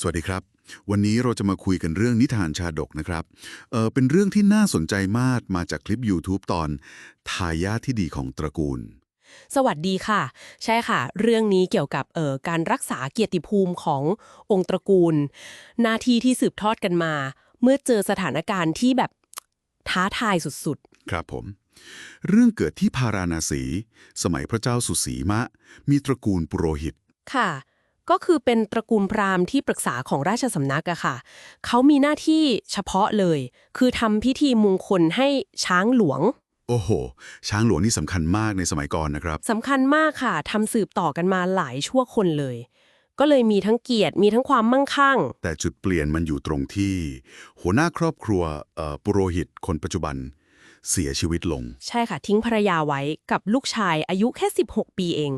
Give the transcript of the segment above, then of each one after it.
สวัสดีครับ วันนี้เราจะมาคุยกันเรื่องนิทานชาดกนะครับเออเป็นเรื่องที่น่าสนใจมากมาจากคลิป YouTube ตอนทายาทที่ดีของตระกูล สวัสดีค่ะ ใช่ค่ะ เรื่องนี้เกี่ยวกับเอ่อการรักษาเกียรติภูมิขององค์ตระกูล หน้าที่ที่สืบทอดกันมา เมื่อเจอสถานการณ์ที่แบบท้าทายสุดครับผม เรื่องเกิดที่พาราณสี สมัยพระเจ้าสุสีมะ มีตระกูลปุโรหิต ๆ ค่ะ ก็คือเป็นตระกูลพราหมณ์ที่ปรึกษาของราชสำนักอะค่ะ เขามีหน้าที่เฉพาะเลย คือทำพิธีมงคลให้ช้างหลวง โอ้โห ช้างหลวงนี่สำคัญมากในสมัยก่อนนะครับสำคัญมากค่ะทำสืบต่อกันมาหลายชั่วคนเลย ก็เลยมีทั้งเกียรติมีทั้งความมั่งคั่ง แต่จุดเปลี่ยนมันอยู่ตรงที่ หัวหน้าครอบครัวเอ่อปุโรหิตคนปัจจุบัน เสียชีวิตลง ใช่ค่ะ ทิ้งภรรยาไว้กับลูกชายอายุแค่ 16 ปีเอง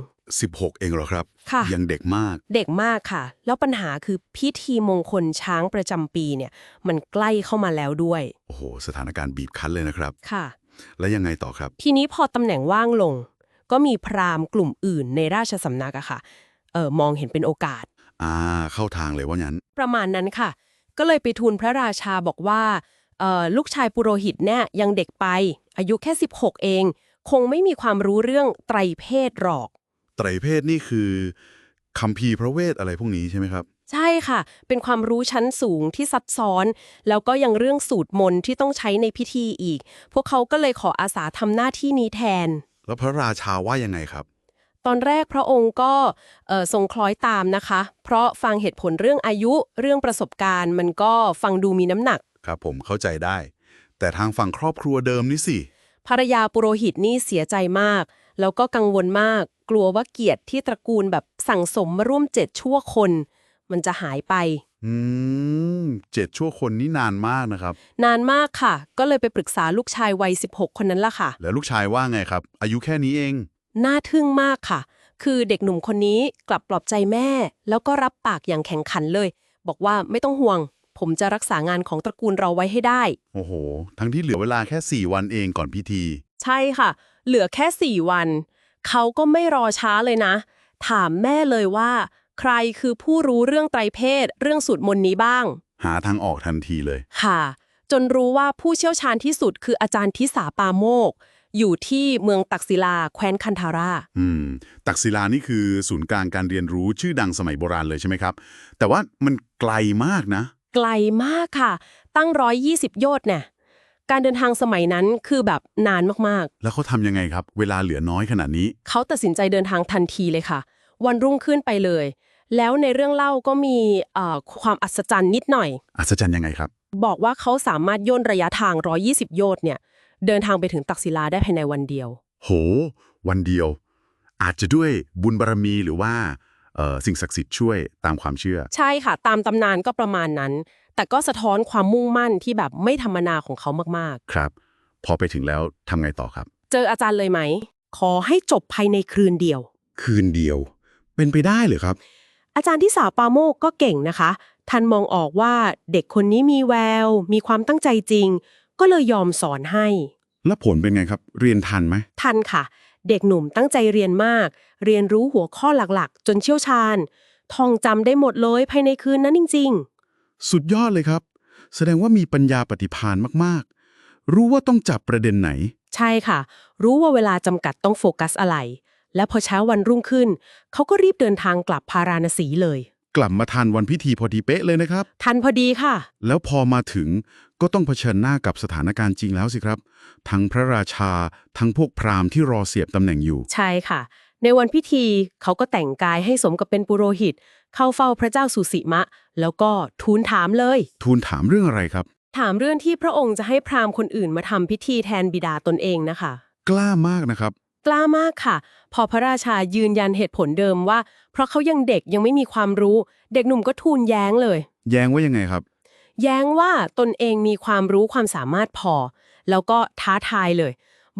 16 เองเหรอครับ ค่ะ ยังเด็กมาก เด็กมากค่ะ แล้วปัญหาคือพิธีมงคลช้างประจำปีเนี่ย มันใกล้เข้ามาแล้วด้วย โอ้โห สถานการณ์บีบคั้นเลยนะครับ ค่ะ แล้วยังไงต่อครับ ทีนี้พอตำแหน่งว่างลง ก็มีพราหมณ์กลุ่มอื่นในราชสำนักอะค่ะ เออมองเห็นเป็นโอกาส อ่า เข้าทางเลยว่างั้น ประมาณนั้นค่ะ ก็เลยไปทูลพระราชาบอกว่าเอ่อลูกชายปุโรหิตเนี่ยยังเด็กไป อายุแค่ 16 เอง คงไม่มีความรู้เรื่องไตรเพศหรอก ไตรเพศนี่คือคัมภีร์พระเวทอะไรพวกนี้ใช่ไหมครับ ใช่ค่ะ เป็นความรู้ชั้นสูงที่ซับซ้อน แล้วก็ยังเรื่องสูตรมนต์ที่ต้องใช้ในพิธีอีก พวกเขาก็เลยขออาสาทำหน้าที่นี้แทน แล้วพระราชาว่ายังไงครับ ตอนแรกพระองค์ก็เอ่อทรงคล้อยตามนะคะ เพราะฟังเหตุผลเรื่องอายุเรื่องประสบการณ์ มันก็ฟังดูมีน้ำหนัก ครับผมเข้าใจได้ แต่ทางฝั่งครอบครัวเดิมนี่สิ ภรรยาปุโรหิตนี่เสียใจมาก แล้วก็กังวลมาก กลัวว่าเกียรติที่ตระกูลแบบสั่งสมมาร่วมเจ็ดชั่วคน มันจะหายไป อืมเจ็ดชั่วคนนี่นานมากนะครับ นานมากค่ะ ก็เลยไปปรึกษาลูกชายวัย 16 คนนั้นล่ะค่ะ แล้วลูกชายว่าไงครับ อายุแค่นี้เอง น่าทึ่งมากค่ะ คือเด็กหนุ่มคนนี้กลับปลอบใจแม่ แล้วก็รับปากอย่างแข็งขันเลย บอกว่าไม่ต้องห่วง ผมจะรักษางานของตระกูลเราไว้ให้ได้ โอ้โห ทั้งที่เหลือเวลาแค่ 4 วันเองก่อนพิธี ใช่ค่ะ เหลือแค่ 4 วัน เขาก็ไม่รอช้าเลยนะ ถามแม่เลยว่า ใครคือผู้รู้เรื่องไตรเพศ เรื่องสูตรมนต์นี้บ้าง หาทางออกทันทีเลย ค่ะ จนรู้ว่าผู้เชี่ยวชาญที่สุดคืออาจารย์ทิสาปาโมก อยู่ที่เมืองตักศิลาแคว้นคันธารา อืม ตักศิลานี่คือศูนย์กลางการเรียนรู้ชื่อดังสมัยโบราณเลยใช่ไหมครับ แต่ว่ามันไกลมากนะ ไกลมากค่ะ ตั้ง 120 โยชน์เนี่ยการเดินทางสมัยนั้นคือแบบนานมากแล้วเขาทำยังไงครับ เวลาเหลือน้อยขนาดนี้ๆเขาตัดสินใจเดินทางทันทีเลยค่ะ วันรุ่งขึ้นไปเลย แล้วในเรื่องเล่าก็มีเอ่อความอัศจรรย์นิดหน่อย อัศจรรย์ยังไงครับ บอกว่าเขาสามารถย่นระยะทาง 120 โยชน์เนี่ยเดินทางไปถึงตักศิลาได้ภายในวันเดียว โห วันเดียว อาจจะด้วยบุญบารมีหรือว่าเอ่อ สิ่งศักดิ์สิทธิ์ช่วยตามความเชื่อ ใช่ค่ะ ตามตำนานก็ประมาณนั้น แต่ก็สะท้อนความมุ่งมั่นที่แบบไม่ธรรมนาของเขามากครับ พอไปถึงแล้วทำไงต่อครับๆเจออาจารย์เลยไหม ขอให้จบภายในคืนเดียว คืนเดียว เป็นไปได้เหรือครับ อาจารย์ที่สาปาโมกก็เก่งนะคะ ท่านมองออกว่าเด็กคนนี้มีแวว มีความตั้งใจจริง ก็เลยยอมสอนให้ แล้วผลเป็นไงครับ เรียนทันไหมทันค่ะ เด็กหนุ่มตั้งใจเรียนมาก เรียนรู้หัวข้อหลักๆ จนเชี่ยวชาญ ท่องจำได้หมดเลยภายในคืนนั้นจริงสุดยอดเลยครับ แสดงว่ามีปัญญาปฏิภาณมากๆ รู้ว่าต้องจับประเด็นไหนๆใช่ค่ะ รู้ว่าเวลาจำกัดต้องโฟกัสอะไร และพอเช้าวันรุ่งขึ้น เขาก็รีบเดินทางกลับพาราณสีเลย กลับมาทันวันพิธีพอดีเป๊ะเลยนะครับ ทันพอดีค่ะ แล้วพอมาถึงก็ต้องเผชิญหน้ากับสถานการณ์จริงแล้วสิครับ ทั้งพระราชา ทั้งพวกพราหมณ์ที่รอเสียบตำแหน่งอยู่ ใช่ค่ะ ในวันพิธีเขาก็แต่งกายให้สมกับเป็นปุโรหิต เข้าเฝ้าพระเจ้าสุสีมะ แล้วก็ทูลถามเลย ทูลถามเรื่องอะไรครับ ถามเรื่องที่พระองค์จะให้พราหมณ์คนอื่นมาทำพิธีแทนบิดาตนเองนะคะ กล้ามากนะครับ กล้ามากค่ะ พอพระราชายืนยันเหตุผลเดิมว่า เพราะเขายังเด็กยังไม่มีความรู้ เด็กหนุ่มก็ทูลแย้งเลย แย้งว่ายังไงครับ แย้งว่าตนเองมีความรู้ความสามารถพอ แล้วก็ท้าทายเลย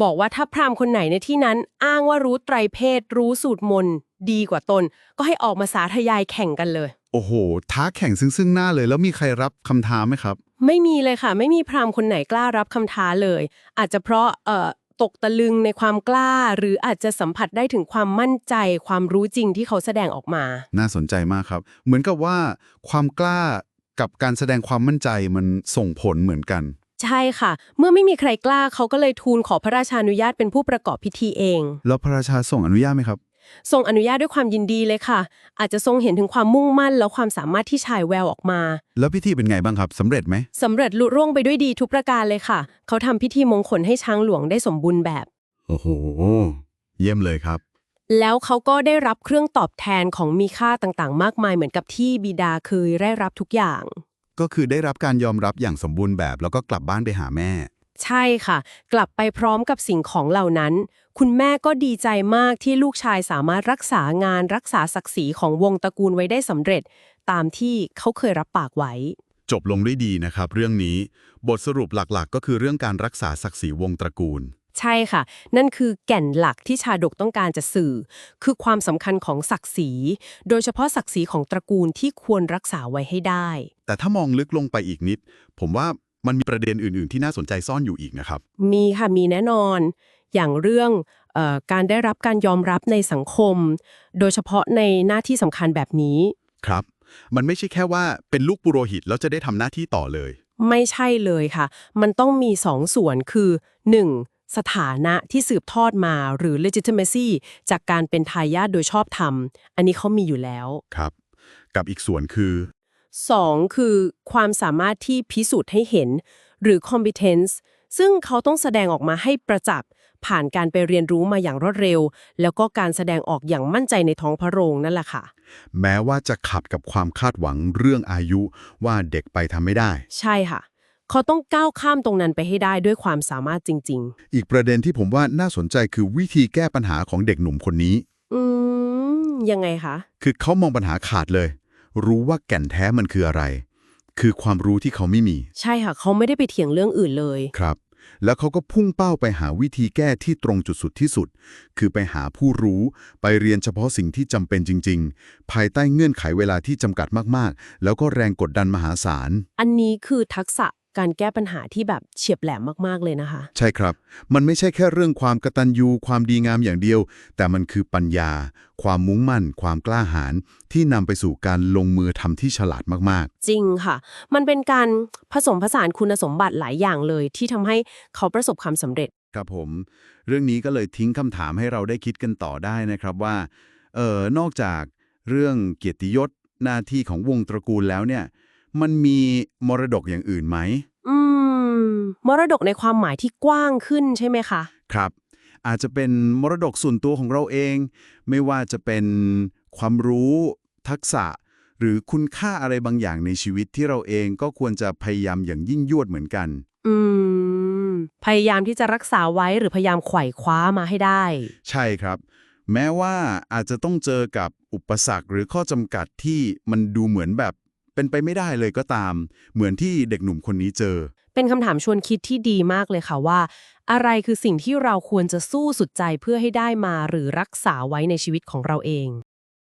บอกว่าถ้าพราหมณ์คนไหนในที่นั้นอ้างว่ารู้ไตรเพศ รู้สูตรมนต์ดีกว่าตน ก็ให้ออกมาสาธยายแข่งกันเลย โอ้โห ท้าแข่งซึ่งซึ่งหน้าเลย แล้วมีใครรับคำท้าไหมครับ ไม่มีเลยค่ะ ไม่มีพราหมณ์คนไหนกล้ารับคำท้าเลย อาจจะเพราะเอ่อ ตกตะลึงในความกล้า หรืออาจจะสัมผัสได้ถึงความมั่นใจ ความรู้จริงที่เขาแสดงออกมา น่าสนใจมากครับ เหมือนกับว่าความกล้ากับการแสดงความมั่นใจมันส่งผลเหมือนกัน ใช่ค่ะ เมื่อไม่มีใครกล้าเขาก็เลยทูลขอพระราชานุญาตเป็นผู้ประกอบพิธีเอง แล้วพระราชาส่งอนุญาตไหมครับ ทรงอนุญาตด้วยความยินดีเลยค่ะ อาจจะทรงเห็นถึงความมุ่งมั่น แล้วความสามารถที่ชายแววออกมา แล้วพิธีเป็นไงบ้างครับสำเร็จไหมสำเร็จลุร่วงไปด้วยดีทุกประการเลยค่ะ เขาทำพิธีมงคลให้ช้างหลวงได้สมบูรณ์แบบ โอ้โห เยี่ยมเลยครับ แล้วเขาก็ได้รับเครื่องตอบแทนของมีค่าต่างๆ มากมายเหมือนกับที่บิดาเคยได้รับทุกอย่าง ก็คือได้รับการยอมรับอย่างสมบูรณ์แบบ แล้วก็กลับบ้านไปหาแม่ ใช่ค่ะ กลับไปพร้อมกับสิ่งของเหล่านั้น คุณแม่ก็ดีใจมากที่ลูกชายสามารถรักษางานรักษาศักดิ์ศรีของวงตระกูลไว้ได้สำเร็จ ตามที่เขาเคยรับปากไว้ จบลงด้วยดีนะครับ เรื่องนี้ บทสรุปหลักๆ ก็คือเรื่องการรักษาศักดิ์ศรีวงตระกูล ใช่ค่ะ นั่นคือแก่นหลักที่ชาดกต้องการจะสื่อ คือความสำคัญของศักดิ์ศรี โดยเฉพาะศักดิ์ศรีของตระกูลที่ควรรักษาไว้ให้ได้ แต่ถ้ามองลึกลงไปอีกนิด ผมว่า มันมีประเด็นอื่น ๆ ที่น่าสนใจซ่อนอยู่อีกนะครับ มีค่ะ มีแน่นอน อย่างเรื่องเออการได้รับการยอมรับในสังคม โดยเฉพาะในหน้าที่สำคัญแบบนี้ ครับ มันไม่ใช่แค่ว่าเป็นลูกปุโรหิตแล้วจะได้ทำหน้าที่ต่อเลย ไม่ใช่เลยค่ะ มันต้องมีสองส่วนคือ 1. สถานะที่สืบทอดมาหรือ legitimacy จากการเป็นทายาทโดยชอบธรรม อันนี้เขามีอยู่แล้ว ครับ กับอีกส่วนคือ 2. คือความสามารถที่พิสูจน์ให้เห็น หรือ competence ซึ่งเขาต้องแสดงออกมาให้ประจักษ์ผ่านการไปเรียนรู้มาอย่างรวดเร็ว แล้วก็การแสดงออกอย่างมั่นใจในท้องพระโรงนั่นแหละค่ะ แม้ว่าจะขัดกับความคาดหวังเรื่องอายุว่าเด็กไปทำไม่ได้ ใช่ค่ะ เขาต้องก้าวข้ามตรงนั้นไปให้ได้ด้วยความสามารถจริงอีกประเด็นที่ผมว่าน่าสนใจคือวิธีแก้ปัญหาของเด็กหนุ่มคนนี้ๆอืมยังไงคะ คือเขามองปัญหาขาดเลย รู้ว่าแก่นแท้มันคืออะไร คือความรู้ที่เขาไม่มี ใช่ค่ะ เขาไม่ได้ไปเถียงเรื่องอื่นเลย ครับ แล้วเขาก็พุ่งเป้าไปหาวิธีแก้ที่ตรงจุดสุดที่สุด คือไปหาผู้รู้ไปเรียนเฉพาะสิ่งที่จำเป็นจริง ๆ ภายใต้เงื่อนไขเวลาที่จำกัดมากๆ แล้วก็แรงกดดันมหาศาล อันนี้คือทักษะ การแก้ปัญหาที่แบบเฉียบแหลมมากๆเลยนะคะ ใช่ครับ มันไม่ใช่แค่เรื่องความกตัญญูความดีงามอย่างเดียว แต่มันคือปัญญา ความมุ่งมั่น ความกล้าหาญที่นำไปสู่การลงมือทำที่ฉลาดมากจริงค่ะ มันเป็นการผสมผสานคุณสมบัติหลายอย่างเลย ที่ทำให้เขาประสบความสำเร็จ ๆ ครับผม เรื่องนี้ก็เลยทิ้งคำถามให้เราได้คิดกันต่อได้นะครับว่าเออนอกจากเรื่องเกียรติยศหน้าที่ของวงตระกูลแล้วเนี่ย มันมีมรดกอย่างอื่นไหม อืม มรดกในความหมายที่กว้างขึ้นใช่ไหมคะ ครับ อาจจะเป็นมรดกส่วนตัวของเราเอง ไม่ว่าจะเป็นความรู้ทักษะ หรือคุณค่าอะไรบางอย่างในชีวิตที่เราเองก็ควรจะพยายามอย่างยิ่งยวดเหมือนกัน อืม พยายามที่จะรักษาไว้หรือพยายามไขว่คว้ามาให้ได้ ใช่ครับ แม้ว่าอาจจะต้องเจอกับอุปสรรคหรือข้อจำกัดที่มันดูเหมือนแบบ เป็นไปไม่ได้เลยก็ตาม เหมือนที่เด็กหนุ่มคนนี้เจอ เป็นคำถามชวนคิดที่ดีมากเลยค่ะว่า อะไรคือสิ่งที่เราควรจะสู้สุดใจเพื่อให้ได้มาหรือรักษาไว้ในชีวิตของเราเอง